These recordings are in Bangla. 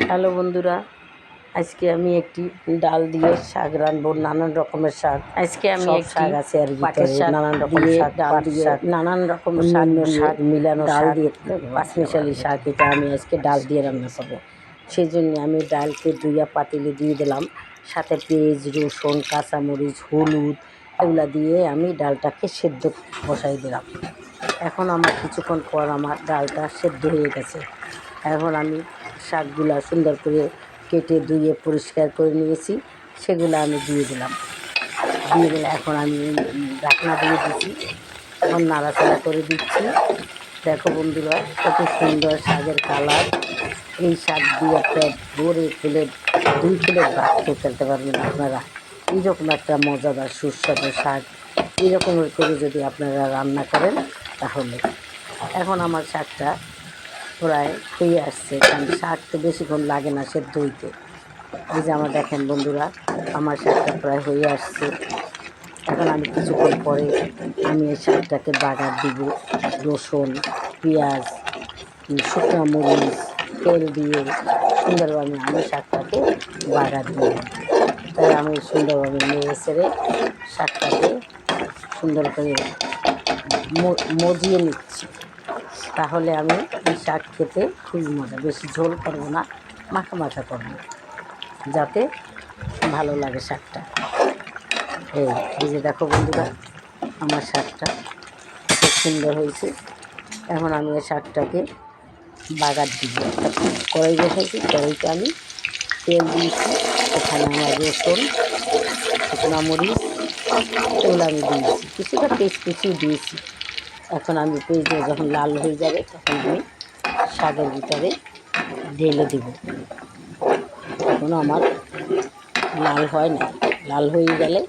হ্যালো বন্ধুরা আজকে আমি একটি ডাল দিয়ে শাক রাঁধবো নানান রকমের শাক। আজকে আমি শাক আছে আর পাটের শাক নানান রকম দিয়ে শাক, ডাল দিয়ে শাক, নানান রকম শাক শাক, মিলানো ডাল দিয়ে পাঁচমিশালি শাক এটা আমি আজকে ডাল দিয়ে রান্না করব। সেই জন্য আমি ডালকে দুইয়া পাতিলে দিয়ে দিলাম। সাথে পেঁয়াজ রসুন কাঁচামরিচ হলুদ এগুলা দিয়ে আমি ডালটাকে সেদ্ধ বসাই দিলাম। এখন আমার কিছুক্ষণ পর আমার ডালটা সেদ্ধ হয়ে গেছে। এখন আমি শাকগুলা সুন্দর করে কেটে ধুয়ে পরিষ্কার করে নিয়েছি, সেগুলো আমি দিয়ে দিলাম। দিয়ে দিলে এখন আমি ঢাকনা দিয়ে দিচ্ছি, এখন নাড়াচাড়া করে দিচ্ছি। দেখো বন্ধুরা, কত সুন্দর শাকের কালার। এই শাক দিয়ে একটা ভরে ফেলে, দুই প্লেট ভাত খেয়ে ফেলতে পারবেন আপনারা। এইরকম একটা মজাদার সুস্বাদু শাক। এরকমের করে যদি আপনারা রান্না করেন, তাহলে। এখন আমার শাকটা প্রায় হয়ে আসছে। কারণ শাক তো বেশিক্ষণ লাগে না সেদ্ধ হইতে। এই যে আমার দেখেন বন্ধুরা, আমার শাকটা প্রায় হয়ে আসছে। এখন আমি কিছুক্ষণ পরে আমি এই শাকটাকে বাগার দিব। রসুন, পেঁয়াজ শুকনো মরিচ, তেল দিয়ে সুন্দরভাবে আমি শাকটাকে বাগার দিব। তাই আমি সুন্দরভাবে নেড়ে সেরে শাকটাকে সুন্দর করে মজিয়ে নিচ্ছি। তাহলে আমি এই শাক খেতে খুবই মজা। বেশি ঝোল করব না, মাখা মাখা করব। যাতে ভালো লাগে শাকটা। এই যে দেখো বন্ধুরা, আমার শাকটা খুব সুন্দর হয়েছে। এখন আমি এই শাকটাকে বাগার দিব। কড়াই বসাইছি কড়াইতে আমি তেল দিয়েছি। এখানে আমার রসুন, শুকনো মরিচ, এগুলো আমি দিয়েছি। কিছুটা পেস্ট কুচিও দিয়েছি। এখন আমি পেঁয়াজটা যখন লাল হয়ে যাবে, তখন আমি শাকের ভিতরে ঢেলে দেব। এখনও আমার লাল হয় না লাল হয়ে গেলে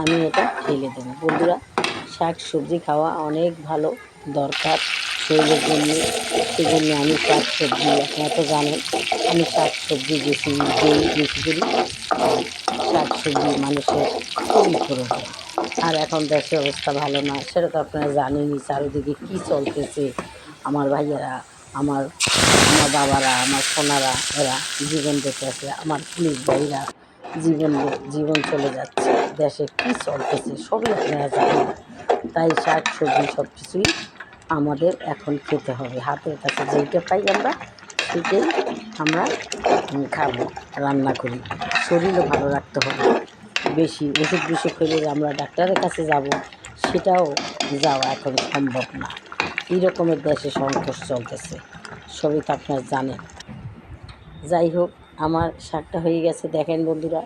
আমি এটা ঢেলে দেবো। বন্ধুরা, শাক সবজি খাওয়া অনেক ভালো দরকার শরীরের জন্য। সেই জন্য আমি শাক সবজি, আপনারা তো জানেন, আমি শাক সবজি বেশি বেশি করি। সবজি মানুষের খুবই প্রয়োজন আর এখন দেশের অবস্থা ভালো না, সেটা তো আপনারা জানেনই, চারিদিকে কী চলতেছে। আমার ভাইয়েরা, আমার আমার বাবারা, আমার সোনারা, এরা জীবন আছে, আমার পুলিশ ভাইরা জীবন জীবন চলে যাচ্ছে। দেশে কী চলতেছে, সবই আপনারা জানেন। তাই শাক, সবজি সব কিছুই আমাদের এখন খেতে হবে। হাতের কাছে যেইটা পাই আমরা, সেটাই আমরা খাব, রান্না করি। শরীরও ভালো রাখতে হবে। বেশি ওষুধ বিষুধ খেলে আমরা ডাক্তারের কাছে যাব, সেটাও যাওয়া এখন সম্ভব না। এই রকমের দেশে সংকট চলতেছে, সবই তো আপনারা জানেন। যাই হোক, আমার শাকটা হয়ে গেছে। দেখেন বন্ধুরা,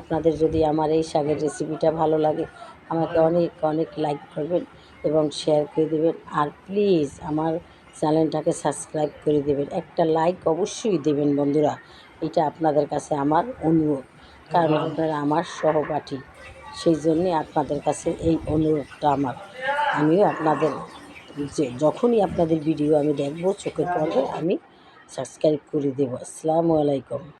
আপনাদের যদি আমার এই শাকের রেসিপিটা ভালো লাগে, আমাকে অনেক অনেক লাইক করবেন এবং শেয়ার করে দেবেন। আর প্লিজ আমার চ্যানেলটাকে সাবস্ক্রাইব করে দেবেন। একটা লাইক অবশ্যই দেবেন বন্ধুরা। এটা আপনাদের কাছে আমার অনুরোধ। কারণ আপনারা আমার সহপাঠী, সেই জন্যে আপনাদের কাছে এই অনুরোধটা আমার। আমিও আপনাদের যে, যখনই আপনাদের ভিডিও আমি দেখব, চোখের পথে আমি সাবস্ক্রাইব করে দেবো। আসসালামু আলাইকুম।